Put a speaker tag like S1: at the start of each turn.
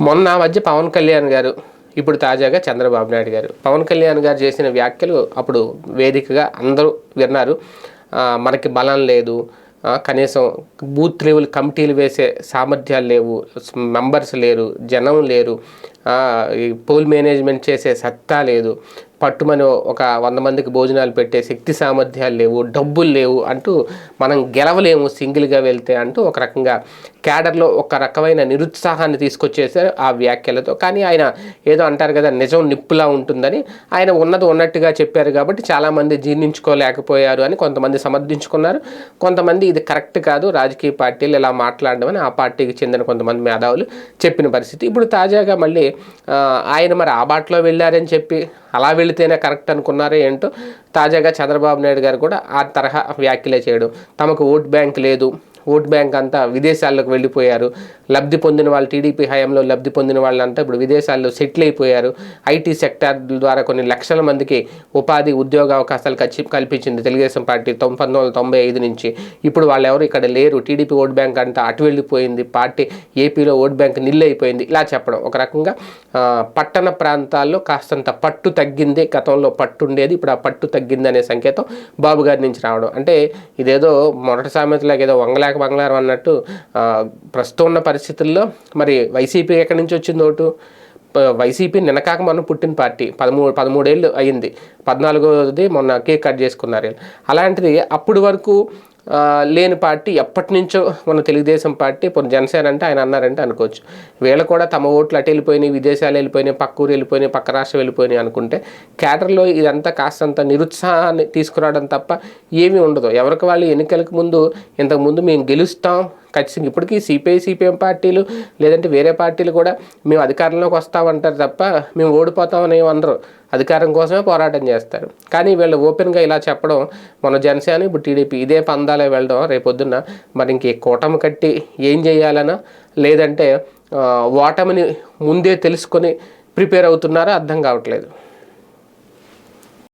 S1: మొన్న మధ్య పవన్ కళ్యాణ్ గారు ఇప్పుడు తాజాగా చంద్రబాబు నాయుడు గారు. పవన్ కళ్యాణ్ గారు చేసిన వ్యాఖ్యలు అప్పుడు వేదికగా అందరూ విన్నారు. మనకి బలం లేదు. కనీసం బూత్ లెవెల్ కమిటీలు వేసే సామర్థ్యాలు లేవు. మెంబర్స్ లేరు. జనం లేరు. పోల్ మేనేజ్మెంట్ చేసే సత్తా లేదు. పట్టుమని ఒక వంద మందికి భోజనాలు పెట్టే శక్తి సామర్థ్యాలు లేవు డబ్బులు లేవు అంటూ మనం గెలవలేము సింగిల్గా వెళ్తే అంటూ ఒక రకంగా క్యాడర్లో ఒక రకమైన నిరుత్సాహాన్ని తీసుకొచ్చేసారు ఆ వ్యాఖ్యలతో. కానీ ఆయన ఏదో అంటారు కదా నిజం నిప్పులా ఉంటుందని ఆయన ఉన్నది ఉన్నట్టుగా చెప్పారు కాబట్టి చాలామంది జీర్ణించుకోలేకపోయారు అని కొంతమంది సమర్థించుకున్నారు. కొంతమంది ఇది కరెక్ట్ కాదు రాజకీయ పార్టీలు ఇలా మాట్లాడడం అని ఆ పార్టీకి చెందిన కొంతమంది మేధావులు చెప్పిన పరిస్థితి. ఇప్పుడు తాజాగా మళ్ళీ ఆయన మరి ఆ బాటలో వెళ్ళారని చెప్పి అలా వెళితేనే కరెక్ట్ అనుకున్నారో ఏంటో తాజాగా చంద్రబాబు నాయుడు గారు కూడా ఆ తరహా వ్యాఖ్యలే చేయడం. తమకు ఓట్ బ్యాంక్ లేదు ఓట్ బ్యాంక్ అంతా విదేశాల్లోకి వెళ్ళిపోయారు. లబ్ధి పొందిన వాళ్ళు టీడీపీ హయాంలో లబ్ధి పొందిన వాళ్ళంతా ఇప్పుడు విదేశాల్లో సెటిల్ అయిపోయారు. ఐటీ సెక్టార్ ద్వారా కొన్ని లక్షల మందికి ఉపాధి ఉద్యోగ అవకాశాలు కచ్చి కల్పించింది తెలుగుదేశం పార్టీ తొం- పంతొమ్మిది వందల తొంభై ఐదు నుంచి. ఇప్పుడు వాళ్ళు ఎవరు ఇక్కడ లేరు. టీడీపీ ఓట్ బ్యాంక్ అంతా అటు వెళ్ళిపోయింది. పార్టీ ఏపీలో ఓట్ బ్యాంక్ నిల్లు అయిపోయింది ఇలా చెప్పడం ఒక రకంగా పట్టణ ప్రాంతాల్లో కాస్తంత పట్టు తగ్గింది గతంలో పట్టు ఉండేది ఇప్పుడు ఆ పట్టు తగ్గింది అనే సంకేతం బాబు గారి నుంచి రావడం. అంటే ఇదేదో మొదటి సామెతలాగా ఏదో వంగలేక బంగారం అన్నట్టు ప్రస్తుతం ఉన్న పరిస్థితుల్లో మరి వైసీపీ ఎక్కడి నుంచి వచ్చింది ఓటు? వైసీపీ నినకాక మొన్న పుట్టిన పార్టీ. పదమూడు పదమూడేళ్ళు అయింది పద్నాలుగోది మొన్న కేక్ కట్ చేసుకున్నారు అలాంటిది అప్పుడు వరకు లేని పార్టీ ఎప్పటి నుంచో మన తెలుగుదేశం పార్టీ ఇప్పుడు జనసేన అంటే ఆయన అన్నారంటే అనుకోవచ్చు. వీళ్ళు కూడా తమ ఓట్లు అటు వెళ్ళిపోయినాయి విదేశాలు వెళ్ళిపోయినాయి పక్క ఊరు వెళ్ళిపోయినాయి పక్క రాష్ట్రం వెళ్ళిపోయినాయి అనుకుంటే క్యాటర్లో ఇదంతా కాస్తంత నిరుత్సాహాన్ని తీసుకురావడం తప్ప ఏమీ ఉండదు. ఎవరికి వాళ్ళు ఎన్నికలకు ముందు ఇంతకుముందు మేము గెలుస్తాం ఖచ్చితంగా ఇప్పటికీ సిపిఐ సిపిఎం పార్టీలు లేదంటే వేరే పార్టీలు కూడా మేము అధికారంలోకి వస్తామంటారు తప్ప మేము ఓడిపోతామని ఏమి అనరు. అధికారం కోసమే పోరాటం చేస్తారు. కానీ వీళ్ళు ఓపెన్గా ఇలా చెప్పడం మన జనసేన ఇప్పుడు టీడీపీ ఇదే పందాలే వెళ్ళడం రేపొద్దున మరి ఇంక కూటమి కట్టి ఏం చేయాలనా? లేదంటే ఓటమిని ముందే తెలుసుకొని ప్రిపేర్ అవుతున్నారో? అర్థం కావట్లేదు.